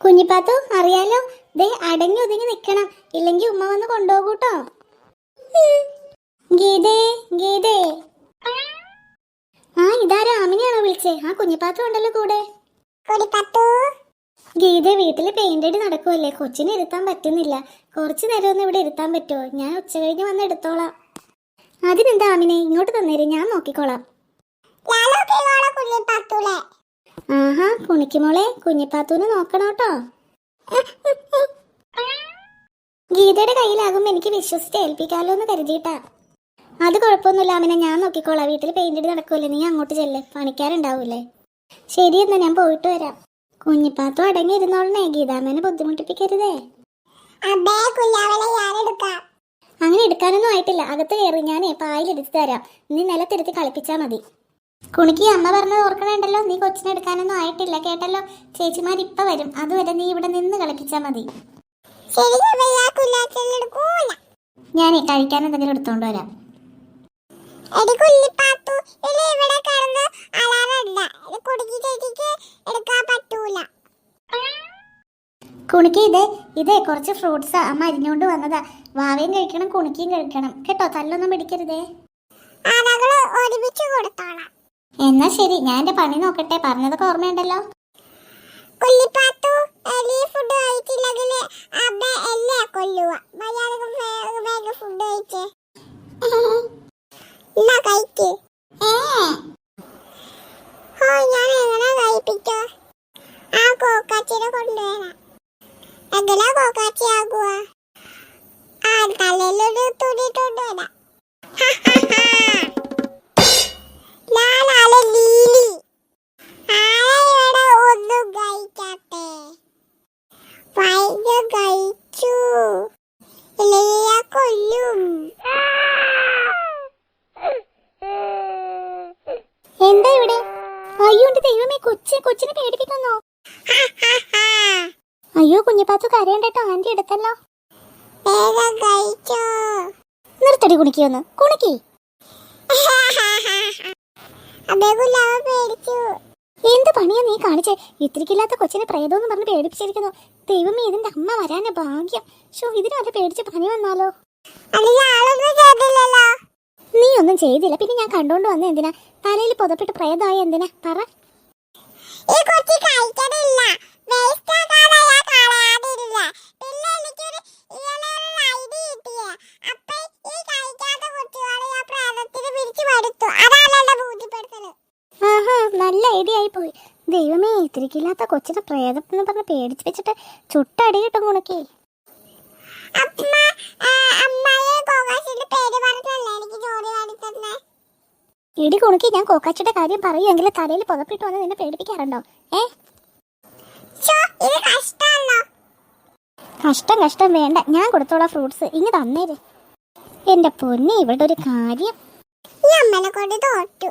കുഞ്ഞിപ്പാത്തു അറിയാലോ. ദേ അടങ്ങി ഒതുങ്ങി നിക്കണം. ഇല്ലെങ്കിൽ ഉമ്മ വന്ന് കൊണ്ടുപോകൂട്ടോ. ഗീതേ ഗീതേ. ആ ഇതാ രാമിനെയാണോ വിളിച്ചേ? ആ കുഞ്ഞിപ്പാത്തു ഉണ്ടല്ലോ കൂടെ. ഗീത വീട്ടിൽ പെയിന്റ് അടി നടക്കുമല്ലേ കൊച്ചിനെ ഇരുത്താൻ പറ്റുന്നില്ല. കുറച്ചു നേരം ഒന്ന് ഇവിടെ ഇരുത്താൻ പറ്റുമോ ഞാൻ ഉച്ച കഴിഞ്ഞ് വന്ന് എടുത്തോളാം. അതിനെന്താ ആമിനെ ഇങ്ങോട്ട് തന്നേര്. ഞാൻ നോക്കിക്കോളാം. കുണിക്കുമോളെ നോക്കണം കേട്ടോ. ഗീതയുടെ കയ്യിലാകുമ്പോ എനിക്ക് വിശ്വസിച്ച് ഏൽപ്പിക്കാലോ എന്ന് കരുതിയിട്ടാ. അത് കുഴപ്പമൊന്നുമില്ല ആമിനെ ഞാൻ നോക്കിക്കോളാം. വീട്ടിൽ പെയിന്റ് നടക്കൂലേ നീ അങ്ങോട്ട് ചെല്ലേ. പണിക്കാരുണ്ടാവൂലേ? ശരി എന്നാ ഞാൻ പോയിട്ട് വരാം. കുഞ്ഞിപ്പാത്തു അടങ്ങി ഇരുന്നോളണേ ഗീതാമ്മേനെ ബുദ്ധിമുട്ടിപ്പിക്കരുതേ. അങ്ങനെ എടുക്കാനൊന്നും ആയിട്ടില്ല. അകത്ത് കയറി ഞാനേ പായിലെടുത്ത് തരാം. നീ നിലത്തിരുത്തി കളിപ്പിച്ചാ മതി. കുണിക്ക് അമ്മ പറഞ്ഞത് ഓർക്കണേണ്ടല്ലോ? നീ കൊച്ചിനെ എടുക്കാനൊന്നും ആയിട്ടില്ല കേട്ടല്ലോ? ചേച്ചിമാർ ഇപ്പൊ വരും. അതുവരെ നീ ഇവിടെ നിന്ന് കളിപ്പിച്ചാ മതി. ഞാൻ കഴിക്കാൻ എന്തെങ്കിലും എടുത്തോണ്ട് വരാം. കുണിക്ക് ഇതേ ഇതേ കുറച്ച് ഫ്രൂട്ട്സ്. അമ്മ അരിഞ്ഞോണ്ട് വന്നതാ. വാവയും കഴിക്കണം കുണിക്കയും കഴിക്കണം. കേട്ടോ തല്ലൊന്നും പിടിക്കരുതേ. ഒരുമിച്ച് കൊടുത്തോളാം എന്നാ ശരി ഞാൻ എന്റെ പണി നോക്കട്ടെ. പറഞ്ഞതൊക്കെ ഓർമ്മയുണ്ടല്ലോ. കൊല്ലിപ്പാത്തു എലി ഫുഡ് കഴിച്ചില്ലെങ്കിൽ അമ്മ എന്നെ കൊല്ലുക മര്യാദയ്ക്ക് വേഗം വേഗം ഫുഡ് കഴിച്ചേ. എന്നാ കഴിക്ക്. ഓ ഞാൻ എങ്ങനെ കഴിപ്പിച്ചോ? ആ കോക്കാച്ചിനെ കൊണ്ടുവരാം. എങ്ങനെ കോക്കാച്ചി ആകുക ആ തലയിലൊരു തുണി എന്താ ഇവിടെ? അയ്യോ എന്റെ ദൈവമേ കൊച്ചി കൊച്ചിനെ പേടിപ്പിക്കുന്നോ. അയ്യോ കുഞ്ഞിപ്പാത്തു കരയണ്ടോ ആന്റി എടുത്തല്ലോ. നിർത്തടി കുണിക്കൊന്ന് കുണിക്കി. എന്ത് പണിയാ നീ കാണിച്ചേ? ഇത്രക്കില്ലാത്ത കൊച്ചിനെ പ്രേതമെന്ന് പറഞ്ഞ് പേടിപ്പിച്ചിരിക്കുന്നു. ദൈവമേ ഇതിന്റെ അമ്മ വരാന് ഭാഗ്യം. ഷോ ഇതിനല്ല പേടിച്ച് പണി വന്നാലോ? അല്ലെങ്കിൽ ആളൊന്നും ചെയ്തില്ലല്ലോ നീ ഒന്നും ചെയ്തില്ല. പിന്നെ ഞാൻ കണ്ടോണ്ട് വന്ന എന്തിനാ? തലയിൽ പുതപ്പിട്ട് പ്രേതമായ എന്തിനാ? പറ. നല്ല ഐഡിയ ആയി പോയി ദൈവമേ ഇത്തിരിക്കില്ലാത്ത കൊച്ചിനെ പ്രേതം എന്ന് പറഞ്ഞ് പേടിച്ച് വെച്ചിട്ട് ചുട്ടടി കിട്ടും കുണക്കി. അമ്മ അമ്മയെ പേര് പറഞ്ഞല്ലേ? ഇടി കുണുക്കി ഞാൻ കോക്കാച്ചിയുടെ കാര്യം പറയുമെങ്കിൽ തലയിൽ പുതപ്പിട്ട് വന്ന് നിന്നെ പേടിപ്പിക്കാറുണ്ടോ? ഏ? കഷ്ടം കഷ്ടം. വേണ്ട. ഞാൻ കൊടുത്തോളാം ഫ്രൂട്ട്സ്. ഇങ്ങ് തന്നേര്. എന്റെ പൊന്നെ ഇവിടെ ഒരു കാര്യം. ഈ അമ്മനെ കൊണ്ട് തോറ്റു